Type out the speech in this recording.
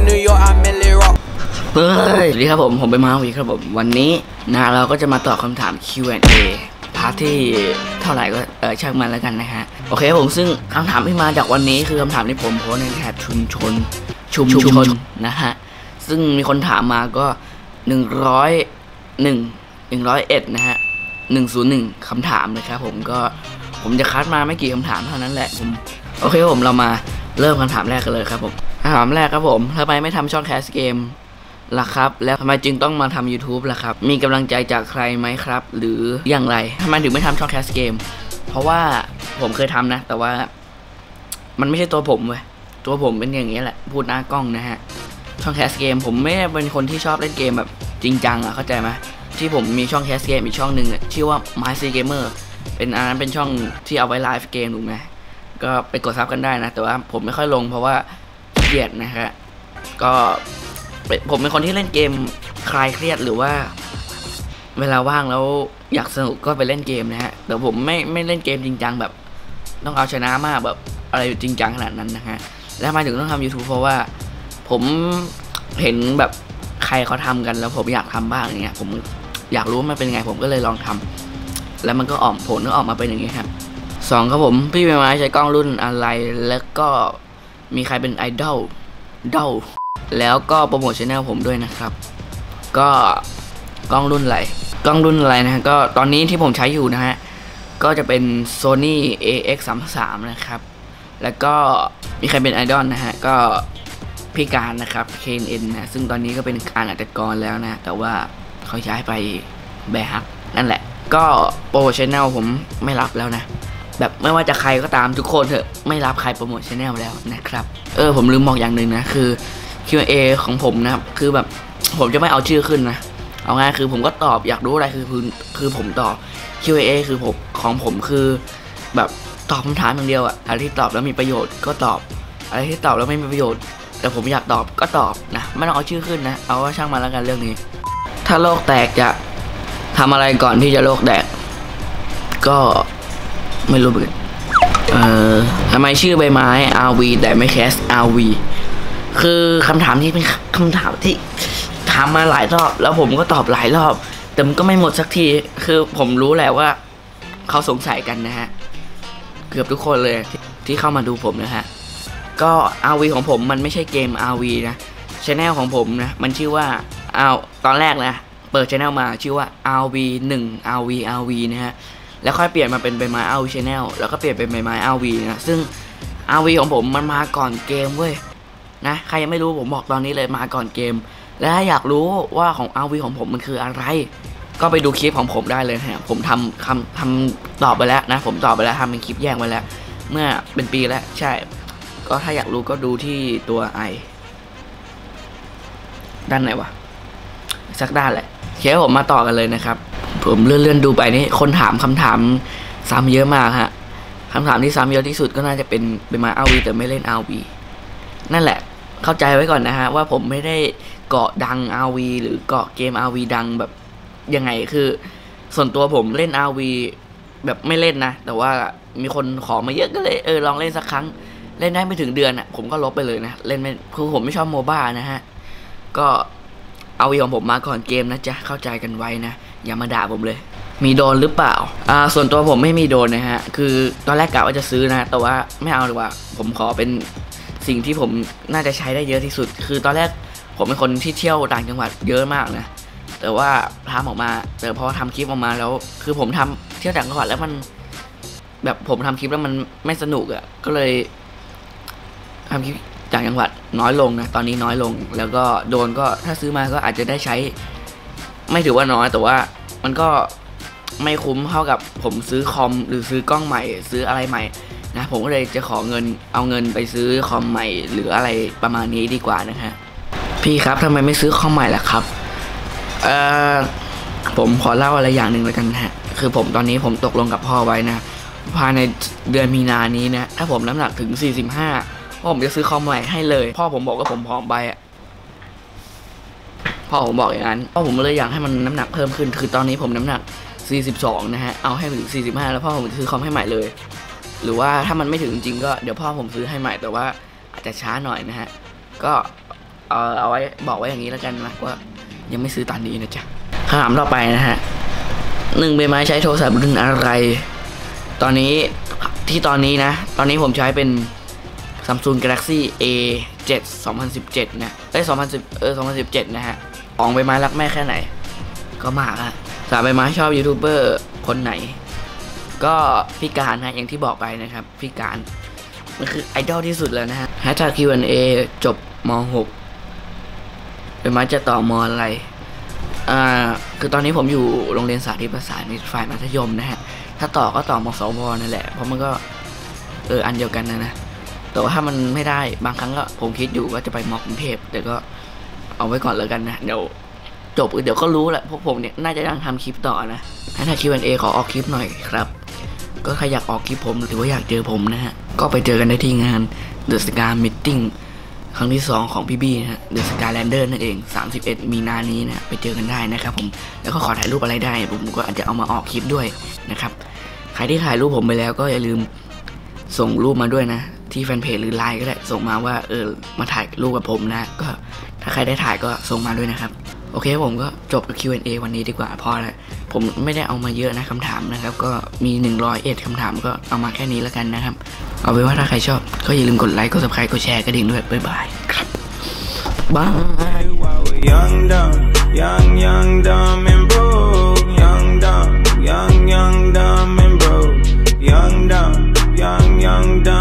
in New York, I mainly rock. เฮ้ยสวัสดีครับผม ผมไปนมาวีครับผม วันนี้นะเราก็จะมาตอบคำถาม Q&A พาร์ทที่เท่าไหร่ก็เออช่างมันแล้วกันนะฮะ โอเคผมซึ่งคำถามที่มาจากวันนี้คือคำถามที่ผมโพสในแท็บชุมชน ชุมชนนะฮะ ซึ่งมีคนถามมาก็หนึ่งร้อยหนึ่งหนึ่งร้อยเอ็ดนะฮะหนึ่งศูนย์หนึ่งคำถามนะครับผมก็ผมจะคัดมาไม่กี่คำถามเท่านั้นแหละผมโอเคผมเรามาเริ่มคำถามแรกกันเลยครับผม ถามแรกครับผมทำไมไม่ทำช่องแคสเกมล่ะครับ แล้วทำไมจึงต้องมาทำ YouTube ล่ะครับ มีกำลังใจจากใครไหมครับ หรืออย่างไรทำไมถึงไม่ทำช่องแคสเกมเพราะว่าผมเคยทำนะ แต่ว่า มันไม่ใช่ตัวผมเว้ยตัวผมเป็นอย่างนี้แหละ พูดหน้ากล้องนะฮะ ช่องแคสเกม ผมไม่ได้เป็นคนที่ชอบเล่นเกมแบบจริงจังอะเข้าใจไหมที่ผมมีช่องแคสเกมอีกช่องหนึ่งชื่อว่า My C Gamer เป็นอันนั้นเป็นช่องที่เอาไว้ไลฟ์เกมถูกไหมก็ไปกดซับกันได้นะ แต่ว่าผมไม่ค่อยลงเพราะว่า เกียดนะฮะก็เป็นผมเป็นคนที่เล่นเกมคลายเครียดหรือว่า เวลาว่างแล้วอยากสนุกก็ไปเล่นเกมนะฮะแต่ผมไม่ไม่เล่นเกมจริงจังแบบ ต้องเอาชนะมากแบบอะไรจริงจังขนาดนั้นนะฮะแล้วมาถึงต้องทำ YouTube เพราะว่า ผมเห็นแบบใครเขาทำกันแล้วผมอยากทำบ้างอย่างเงี้ย ผมอยากรู้ว่ามันเป็นยังไงผมก็เลยลองทำแล้วมันก็ออกผลก็ออกมาเป็นอย่างนี้ครับสองครับผมพี่เป็นไม้ใช้กล้องรุ่นอะไรแล้วก็ มีใครเป็นไอดอลดอลแล้วก็โปรโมทช anel ผมด้วยนะครับ ก็กล้องรุ่นอะไรกล้องรุ่นอะไรนะฮะก็ตอนนี้ที่ผมใช้อยู่นะฮะ ก็จะเป็น Sony AX33 นะครับ แล้วก็มีใครเป็นไอดอลนะฮะ ก็พี่การนะครับ KNN นะซึ่งตอนนี้ก็เป็นการอัจกรแล้วนะ แต่ว่าเขาย้ายไปแบฮักนั่นแหละ ก็โปรโมทช anel ผมไม่รับแล้วนะ แบบไม่ว่าจะใครก็ตามทุกคนเถอะไม่รับใครโปรโมทช anel แล้วนะครับ เออผมลืมบอกอย่างหนึ่งนะคือ Q&A ของผมนะครับคือแบบผมจะไม่เอาชื่อขึ้นนะเอาง่ายคือผมก็ตอบอยากรู้อะไรคือคือคือผมตอบ Q&A คือผมของผมคือ แบบตอบคำถามอย่างเดียวอะอะไรที่ตอบแล้วมีประโยชน์ก็ตอบ อะไรที่ตอบแล้วไม่มีประโยชน์ แต่ผมอยากตอบก็ตอบนะไม่ต้องเอาชื่อขึ้นนะเอาว่าช่างมาแล้วกันเรื่องนี้ ถ้าโลกแตกจะทำอะไรก่อนที่จะโลกแตกก็ ไม่รู้เหมือนกันเอ่อทำไมชื่อใบไม้ RV แต่ไม่แคส RV คือคำถามนี้เป็นคำถามที่ถามมาหลายรอบ แล้วผมก็ตอบหลายรอบ แต่มันก็ไม่หมดสักที คือผมรู้แหละว่า เขาสงสัยกันนะฮะ เกือบทุกคนเลยที่ที่เข้ามาดูผมนะฮะ ก็ RV ของผมมันไม่ใช่เกม RV นะช anel ของผมนะมันชื่อว่าเอาตอนแรกนะ เปิดช anel มาชื่อว่า RV 1 RV RV นะฮะ แล้วค่อยเปลี่ยนมาเป็นใบไม้ RV channel แล้วก็เปลี่ยนเป็นใบไม้ RV นะ ซึ่ง RV ของผมมันมาก่อนเกมเว้ยนะใครยังไม่รู้ผมบอกตอนนี้เลยมาก่อนเกม และถ้าอยากรู้ว่าของ RV ของผมมันคืออะไร ก็ไปดูคลิปของผมได้เลยนะผมทำคำทำตอบไปแล้วนะ ผมตอบไปแล้วทำเป็นคลิปแยกไว้แล้ว เมื่อเป็นปีแล้วใช่ ก็ถ้าอยากรู้ก็ดูที่ตัวไอด้านไหนวะสักด้านแหละเคผมมาต่อกันเลยนะครับ ผมเลื่อนๆดูไปนี่คนถามคำถามซ้ำเยอะมากฮะคำถามที่ซ้ำเยอะที่สุดก็น่าจะเป็นเป็นมาอาวีแต่ไม่เล่นอาวีนั่นแหละเข้าใจไว้ก่อนนะฮะว่าผมไม่ได้เกาะดัง RV หรือเกาะเกม RV ดังแบบยังไงคือ ส่วนตัวผมเล่น RV แบบไม่เล่นนะ แต่ว่ามีคนขอมาเยอะก็เลยเออลองเล่นสักครั้ง เล่นได้ไม่ถึงเดือนอะผมก็ลบไปเลยนะเล่นไม่คือผมไม่ชอบโมบ้านะฮะก็เอาวีของผมมาก่อนเกมนะจ๊ะเข้าใจกันไว้นะ อย่ามาด่าผมเลย มีโดนหรือเปล่า อ่า ส่วนตัวผมไม่มีโดนนะฮะ คือตอนแรกกะว่าจะซื้อนะ แต่ว่าไม่เอาดีกว่า ผมขอเป็นสิ่งที่ผมน่าจะใช้ได้เยอะที่สุด คือตอนแรกผมเป็นคนที่เที่ยวต่างจังหวัดเยอะมากนะ แต่ว่าทำออกมา แต่พอทำคลิปออกมาแล้ว คือผมทำเที่ยวต่างจังหวัดแล้วมัน แบบผมทำคลิปแล้วมันไม่สนุกอะ่ะ ก็เลยทำคลิปต่างจังหวัดน้อยลงนะตอนนี้น้อยลง แล้วก็โดนก็ถ้าซื้อมาก็อาจจะได้ใช้ ไม่ถือว่าน้อยแต่ว่า มันก็ไม่คุ้มเท่ากับผมซื้อคอมหรือซื้อกล้องใหม่ ซื้ออะไรใหม่นะผมก็เลยจะขอเงินเอาเงินไปซื้อคอมใหม่ หรืออะไรประมาณนี้ดีกว่านะฮะพี่ครับทำไมไม่ซื้อคอมใหม่ล่ะครับเอ่อผมขอเล่าอะไรอย่างหนึ่งแล้วกันฮะคือผมตอนนี้ผมตกลงกับพ่อไว้นะภายในเดือนมีนานี้นะถ้าผมน้ำหนักถึง 45พ่อผมจะซื้อคอมใหม่ให้เลย พ่อผมบอกว่าผมผอมไปอะ พ่อผมบอกอย่างนั้นพ่อผมเลยอยากให้มันน้ำหนักเพิ่มขึ้น คือตอนนี้ผมน้ำหนัก 42 นะฮะ เอาให้ถึง 45 แล้วพ่อผมจะซื้อคอมให้ใหม่เลย หรือว่าถ้ามันไม่ถึงจริงก็เดี๋ยวพ่อผมซื้อให้ใหม่แต่ว่าอาจจะช้าหน่อยนะฮะ ก็เออเอาไว้บอกไว้อย่างนี้แล้วกันนะว่ายังไม่ซื้อตอนนี้นะจ๊ะคำถามต่อไปนะฮะหนึ่งใบไม้ใช้โทรศัพท์รุ่นอะไร ตอนนี้ที่ตอนนี้นะ ตอนนี้ผมใช้เป็น Samsung Galaxy A 7 2017นะเอ้ย2010เออ2017 นะฮะของใบไม้รักแม่แค่ไหน ก็มากอะสามใบไม้ชอบยูทูบเบอร์คนไหน ก็พี่การนะอย่างที่บอกไปนะครับพี่การมันคือไอดอลที่สุดแล้วนะฮะแฮชแท็ก Q&A จบม .6 ใบไม้จะต่อมอะไรอ่าคือตอนนี้ผมอยู่โรงเรียนสาธิตภาษาในฝ่ายมัธยมนะฮะถ้าต่อก็ต่อมสวนั่นแหละเพราะมันก็เอออันเดียวกันนะนะ แต่ว่าถ้ามันไม่ได้บางครั้งก็ผมคิดอยู่ว่าจะไปมอกรุงเทพแต่ก็เอาไว้ก่อนแล้วกันนะ เดี๋ยวจบเดี๋ยวก็รู้แหละพวกผมเนี่ยน่าจะยังทำคลิปต่อนะถ้า Q&A ขอออกคลิปหน่อยครับ ก็ใครอยากออกคลิปผมหรือว่าอยากเจอผมนะฮะ ก็ไปเจอกันได้ที่งาน The Scar Meeting ครั้งที่ 2 ของพี่บี้นะฮะ The Sky Lander นั่นเอง 31 มีนานี้นะไปเจอกันได้นะครับผม แล้วก็ขอถ่ายรูปอะไรได้ ผมก็อาจจะเอามาออกคลิปด้วยนะครับ ใครที่ถ่ายรูปผมไปแล้วก็อย่าลืมส่งรูปมาด้วยนะ ที่แฟนเพจหรือไลน์ก็ได้ส่งมาว่าเออมาถ่ายรูปกับผมนะ ก็ถ้าใครได้ถ่ายก็ส่งมาด้วยนะครับ โอเคผมก็จบ Q&A วันนี้ดีกว่าพอแล้วผมไม่ได้เอามาเยอะนะคำถามนะครับ ก็มี 101คำถามก็เอามาแค่นี้แล้วกันนะครับ เอาไว้ว่าถ้าใครชอบก็อย่าลืมกดไลค์กด subscribe กดแชร์กระดิ่งด้วยบ๊ายบายครับบ้า young young dumb.